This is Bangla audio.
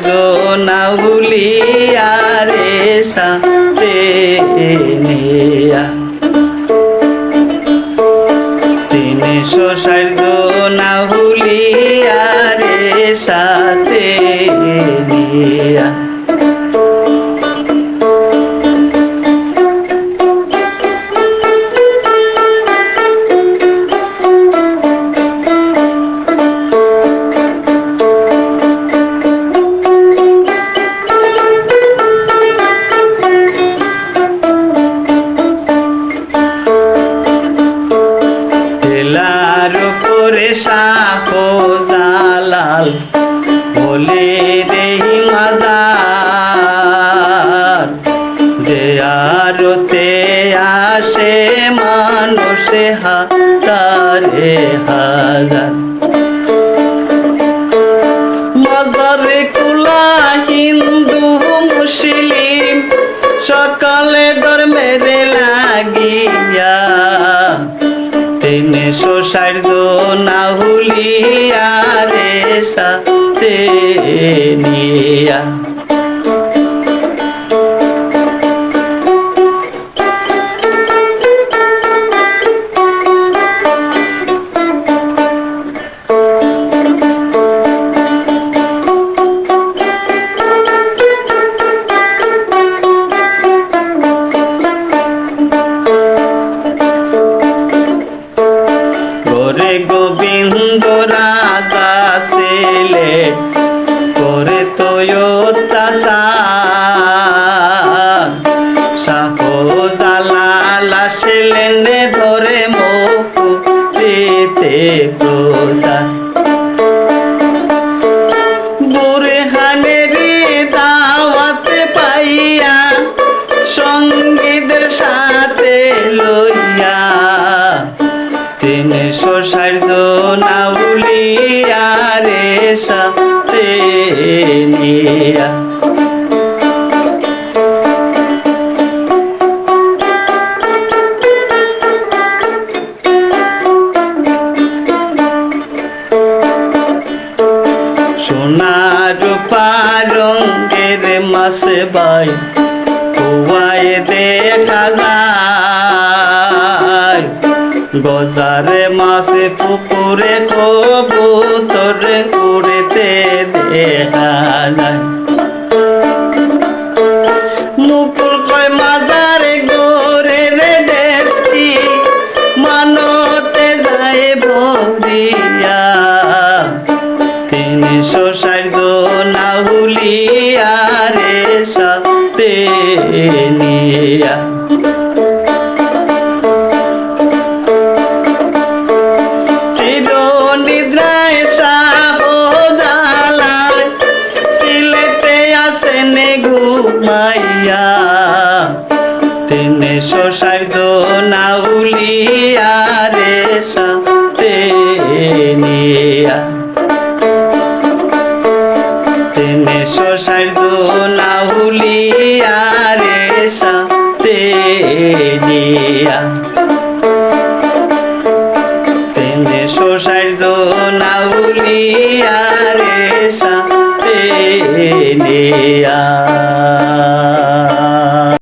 সার্দ না ভুলিয়া রে সাথে নিয়া। তিনশো গো না ভুলিয়া রে সাথে উপরে দালাল বলে রে মাদার। যে আরতে আসে মানুষে হাতারে হাজার। তিনশো ষাট না হুলিয়া রে সাথে নিয়া। করে গোবিন্দ রাধা ছেলে করে তোয়া ধরে মুখ দিতে প্রসাদ। ষাট না উলিয়া রে সাথে নিয়া। সোনার রঙের মাসে বাই কুয়ায় দেখা যায়। গজারে মাসে পুকুরে কবুতরে উড়তে দেখা যায়। মুকুল কয়, মাদারে গোরে রে ডেস্কি, মানতে যায় ভরিয়া। তিনশো ষাট না হুলিয়া রে সাথে নিয়া। ঘুমাইয়া তিনশো ষাট না উলিয়া রে সাথে নিয়া তিনশো ষাট না উলিয়া রে সাথে নিয়া তিনশো ষাট না উলিয়া রে সাথে নিয়া।